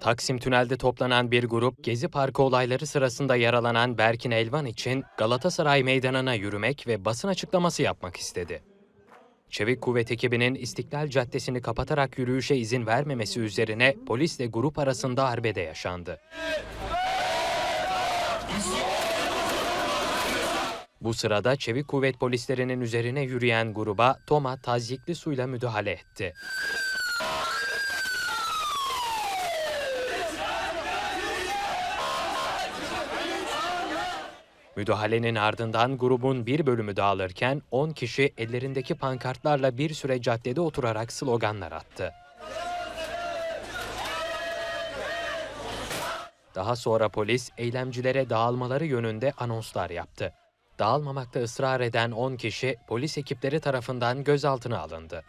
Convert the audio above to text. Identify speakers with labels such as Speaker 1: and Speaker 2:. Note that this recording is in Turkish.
Speaker 1: Taksim Tünel'de toplanan bir grup, Gezi Parkı olayları sırasında yaralanan Berkin Elvan için Galatasaray Meydanı'na yürümek ve basın açıklaması yapmak istedi. Çevik Kuvvet ekibinin İstiklal Caddesi'ni kapatarak yürüyüşe izin vermemesi üzerine polisle grup arasında arbede yaşandı. Bu sırada Çevik Kuvvet polislerinin üzerine yürüyen gruba Toma tazyikli suyla müdahale etti. Müdahalenin ardından grubun bir bölümü dağılırken 10 kişi ellerindeki pankartlarla bir süre caddede oturarak sloganlar attı. Daha sonra polis eylemcilere dağılmaları yönünde anonslar yaptı. Dağılmamakta ısrar eden 10 kişi polis ekipleri tarafından gözaltına alındı.